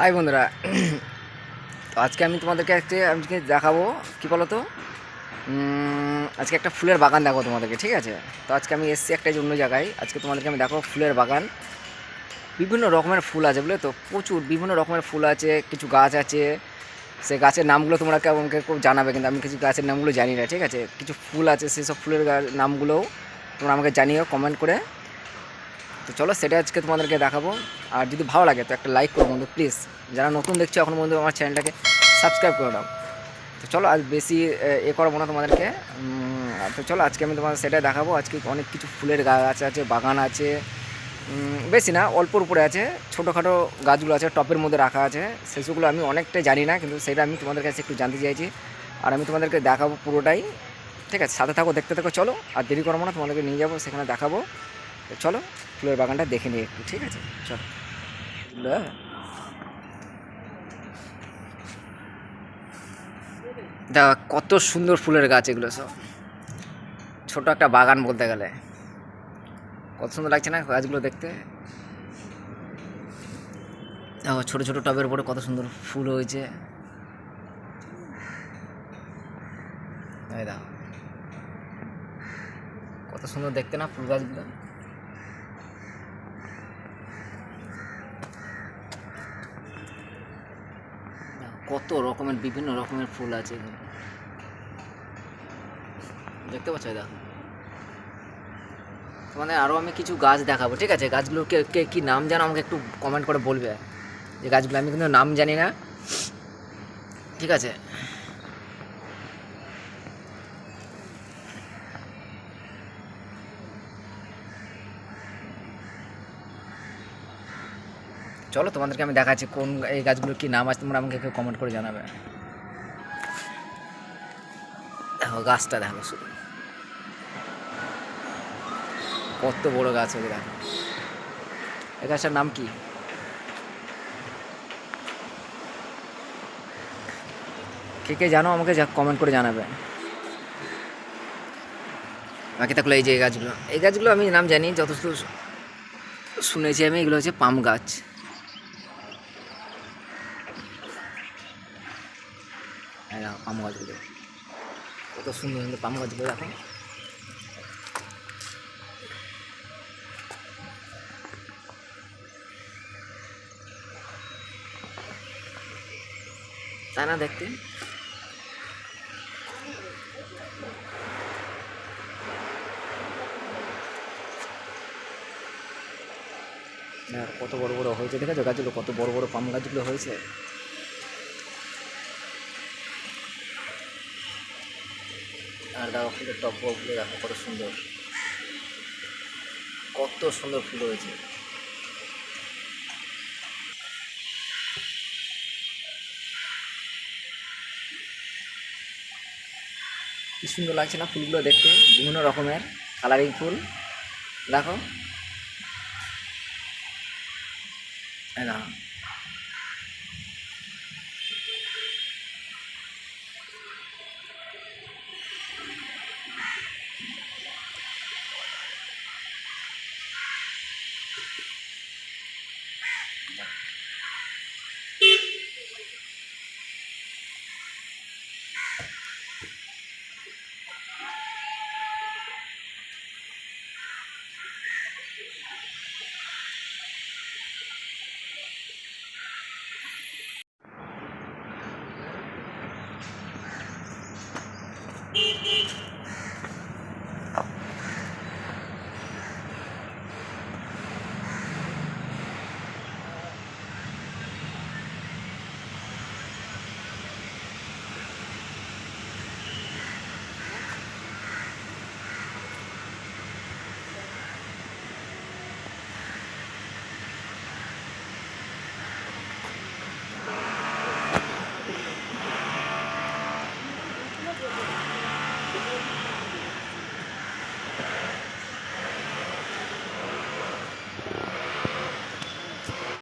High বন্ধুরা। তো আজকে আমি তোমাদেরকে আজকে আজকে দেখাবো? কী বলো তো আজকে একটা ফুলের বাগান দেখাবো তোমাদেরকে, ঠিক আছে? তো আজকে আমি এসেছি একটা অন্য জায়গায়। আজকে তোমাদেরকে আমি দেখাবো ফুলের বাগান। বিভিন্ন রকমের ফুল আছে, বুঝলে তো? প্রচুর বিভিন্ন রকমের ফুল আছে, কিছু গাছ আছে। সে গাছের নামগুলো তোমরা কেউ খুব জানাবে কিন্তু আমি কিছু গাছের নামগুলো জানি না, ঠিক আছে? কিছু ফুল আছে, সেসব ফুলের নামগুলোও তোমরা আমাকে জানিও কমেন্ট করে। তো চলো সেটা আজকে তোমাদেরকে দেখাবো। আর যদি ভালো লাগে তো একটা লাইক করো বন্ধু প্লিজ যারা নতুন দেখছ এখন বন্ধু, আমার চ্যানেলটাকে সাবস্ক্রাইব করে দাও। তো চলো আজ বেশি এ করব না তোমাদেরকে। তো চলো আজকে আমি তোমাদের সেটাই দেখাবো। আজকে অনেক কিছু ফুলের গাছ আছে, বাগান আছে। বেশি না, অল্পর উপরে আছে। ছোটোখাটো গাছগুলো আছে, টপের মধ্যে রাখা আছে। সেসবগুলো আমি অনেকটাই জানি না, কিন্তু সেটা আমি তোমাদের কাছে একটু জানতে চাইছি। আর আমি তোমাদেরকে দেখাবো পুরোটাই। ঠিক আছে, সাথে থাকো, দেখতে থাকো, চলো। আর দেরি করব না, তোমাদেরকে নিয়ে যাব, সেখানে দেখাবো। তো চলো ফুলের বাগানটা দেখে নিই একটু, ঠিক আছে? চলো। দেখো, কত সুন্দর ফুলের গাছ এগুলো সব। ছোট একটা বাগান বলতে গেলে। কত সুন্দর লাগছে না গাছগুলো দেখতে? দেখো, ছোটো ছোটো টবের উপরে কত সুন্দর ফুল হয়েছে। কত সুন্দর দেখতে না ফুল গাছগুলো। কত রকমের, বিভিন্ন রকমের ফুল আছে দেখতে পাচ্ছ দেখো। তোমাদের আরও আমি কিছু গাছ দেখাবো, ঠিক আছে? গাছগুলোর কে কে কী নাম জানো আমাকে একটু কমেন্ট করে বলবে। যে গাছগুলো, আমি কিন্তু নাম জানি না। ঠিক আছে? চলো, তোমাদেরকে আমি দেখাচ্ছি কোন এই গাছগুলোর কী নাম আছে, তোমরা আমাকে একটু কমেন্ট করে জানাবে। দেখো, গাছটা দেখো শুধু। কত বড় গাছ হবে দেখো। এই গাছটার নাম কি? কে কে জানো, আমাকে কমেন্ট করে জানাবে। বাকি থাকল এই যে এই গাছগুলো। এই গাছগুলো আমি নাম জানি যথেষ্ট শুনেছি আমি, এগুলো হচ্ছে পাম গাছ। হ্যাঁ পাম গাছগুলো কত সুন্দর সুন্দর পাম গাছগুলো দেখো তাই না দেখতে। কত বড় বড় হয়েছে, দেখেছ? গাছগুলো কত বড় বড় পাম গাছগুলো হয়েছে। আর দেখো ফুলের টপগুলো দেখো কত সুন্দর। কত সুন্দর ফুল হয়েছে। কি সুন্দর লাগছে না ফুলগুলো দেখতে? বিভিন্ন রকমের কালারিং ফুল। দেখো। দেখো। Bye.